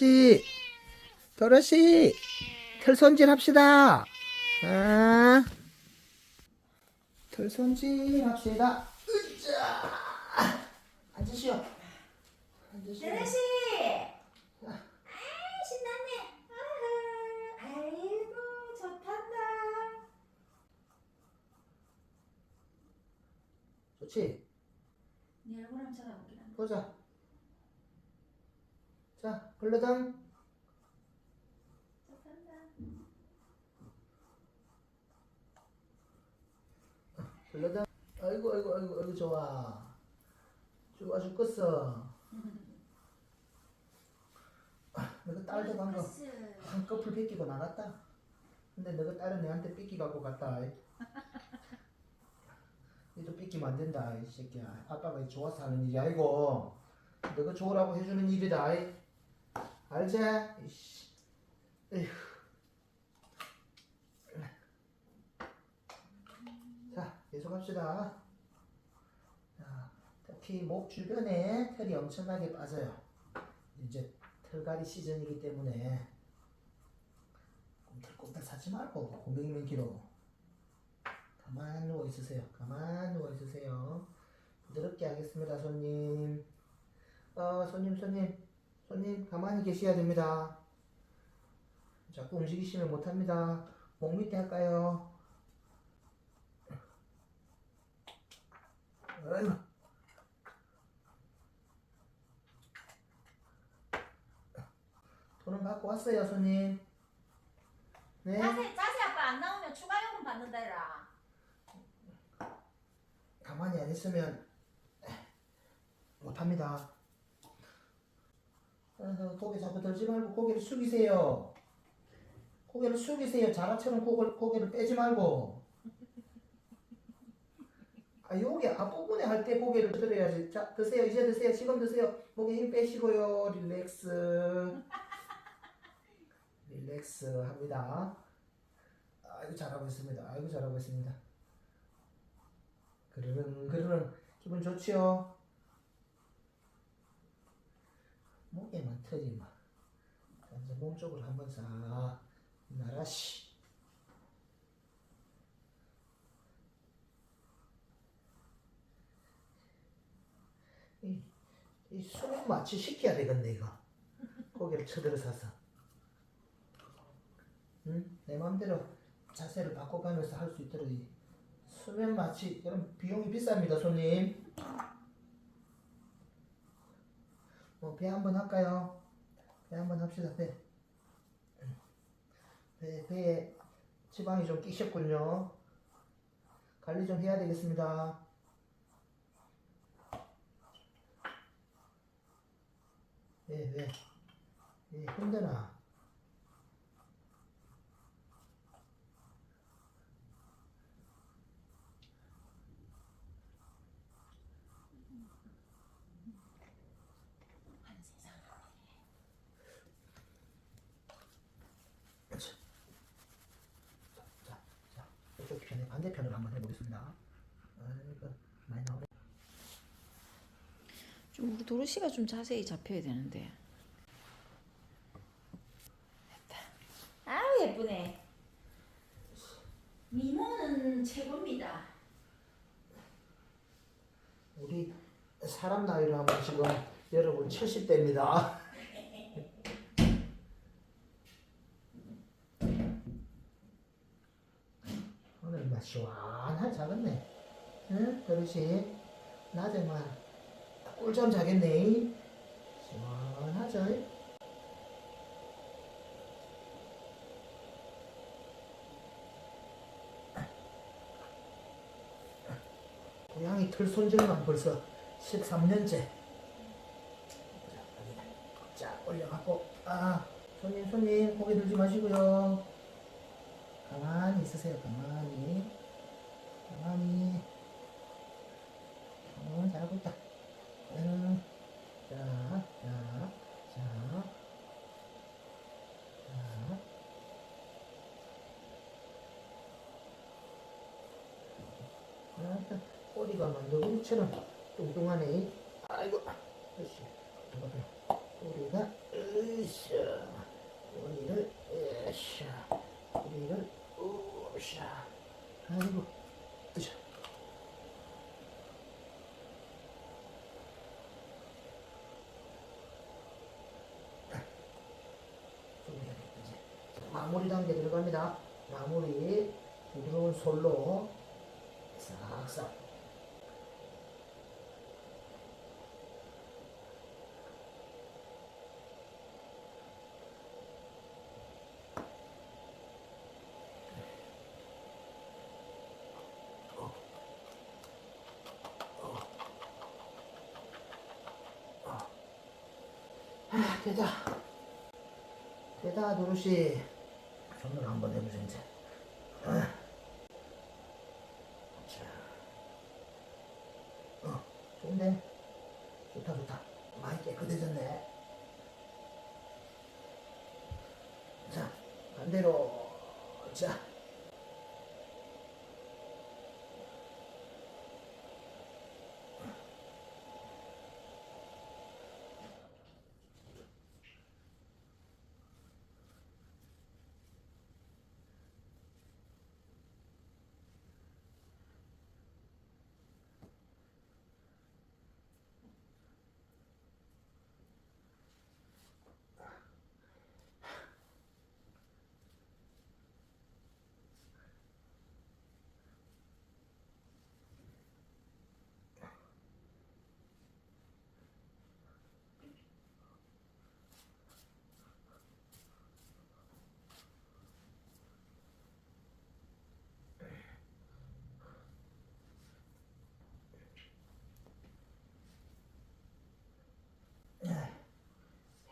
씨, 도로씨, 털손질 합시다. 아, 털손질 합시다. 으쌰. 앉으시오. 앉으시오. 드레시! 아, 신났네. 아하, 아이고, 좋단다. 좋지? 네 얼굴 한번 쳐다보긴 한다. 보자. 좋단다. 블러당. 아이고, 아이고, 아이고, 아이고, 좋아. 좋아 죽겠어. 아, 너가 딸도 방금. 한꺼풀 뺏기고 나갔다. 근데 너가 딸은 내한테 뺏기 갖고 갔다. 니도 뺏기면 안 된다, 이 새끼야. 아빠가 좋아서 하는 일이 아니고, 너가 좋으라고 해주는 일이다. 알지? 이씨. 에휴. 자, 계속합시다. 자, 특히 목 주변에 털이 엄청나게 빠져요. 이제 털갈이 시즌이기 때문에 꼼틀꼼틀 사지 말고 길어. 가만 누워 있으세요. 가만 누워 있으세요. 부드럽게 하겠습니다, 손님. 어, 손님, 손님, 손님, 가만히 계셔야 됩니다. 자꾸 움직이시면 못합니다. 목 밑에 할까요? 아이고. 돈은 받고 왔어요, 손님. 네. 자세, 자세 아빠 안 나오면 추가 요금 받는다 해라. 가만히 안 있으면 못합니다. 고개 자꾸 들지 말고 고개를 숙이세요. 고개를 숙이세요. 자라처럼 고개, 고개를 빼지 말고. 아, 여기 앞부분에 할 때 고개를 들어야지. 자, 드세요. 이제 드세요. 지금 드세요. 목에 힘 빼시고요. 릴렉스. 릴렉스 합니다. 아이고, 잘하고 있습니다. 아이고, 잘하고 있습니다. 그러는 그러는 기분 좋지요? 목에만 막 이제 몸 쪽으로 한번 싹 나라시 이, 이 수면 마취 시켜야 되겠네 이거. 고개를 쳐들어서서. 응? 내 마음대로 자세를 바꿔가면서 할 수 있도록 이 수면 마취 여러분 비용이 비쌉니다 손님 뭐 배 한번 할까요? 배 한번 합시다 배. 배 배에 지방이 좀 끼셨군요 관리 좀 해야 되겠습니다 왜 왜? 왜 힘드나? 그렇지. 자, 자, 이쪽 편에 반대편으로 한번 해보겠습니다. 좀 우리 도로 씨가 좀 자세히 잡혀야 되는데. 아우, 예쁘네. 미모는 최고입니다. 우리 사람 나이로 하면 지금 여러분 70대입니다. 시원하게 자겠네. 응? 그릇이 낮에만 꿀잠 자겠네. 시원하죠? 고양이 털 손질만 벌써 13년째. 자, 올려갖고, 아, 손님, 손님, 고개 들지 마시고요. 가만히 있으세요, 가만히. 가만히. 어, 잘하고 있다. 음, 자, 자, 자. 자. 아, 꼬리가 만두구리처럼 뚱뚱하네. 아이고, 그렇지. 꼬리가, 으, 으쌰. 우리를, 으쌰. 우리를, 으쌰. 아이고, 으쌰. 이제 마무리 단계 들어갑니다. 마무리 부드러운 솔로 싹싹 아, 되다. 되다, 도로시. 손으로 한번 해보자, 이제. 아. 자. 어, 좋은데? 좋다, 좋다. 많이 깨끗해졌네. 자, 반대로. 자.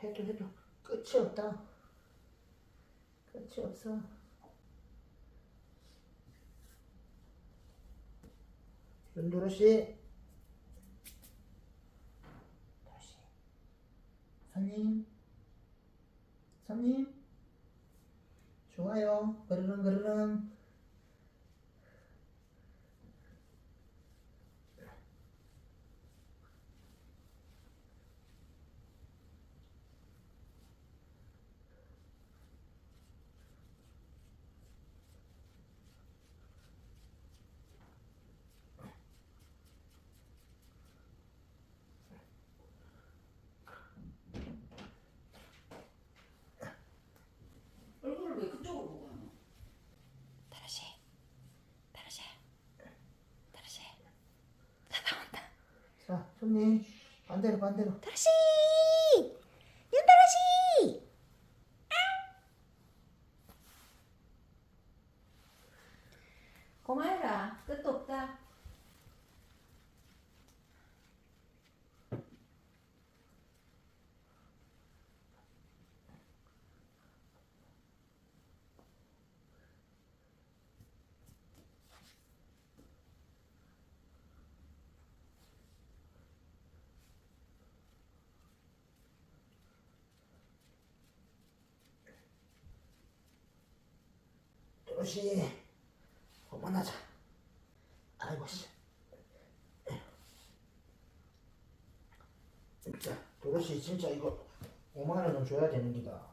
해도 해도 끝이 없다. 끝이 없어. 윤도로 씨. 다시. 손님. 손님. 좋아요. 그르릉 그르릉. 얼굴을 왜 그쪽으로 보고 하노? 다르시. 다르시. 다르시. 자, 손님. 반대로 반대로. 다르시. 윤다르시. 고마해라. 끝도 없다. 도로시. 그만하자. 아이고 씨. 진짜 도로시 진짜 이거 5만 원 은 줘야 되는 기다.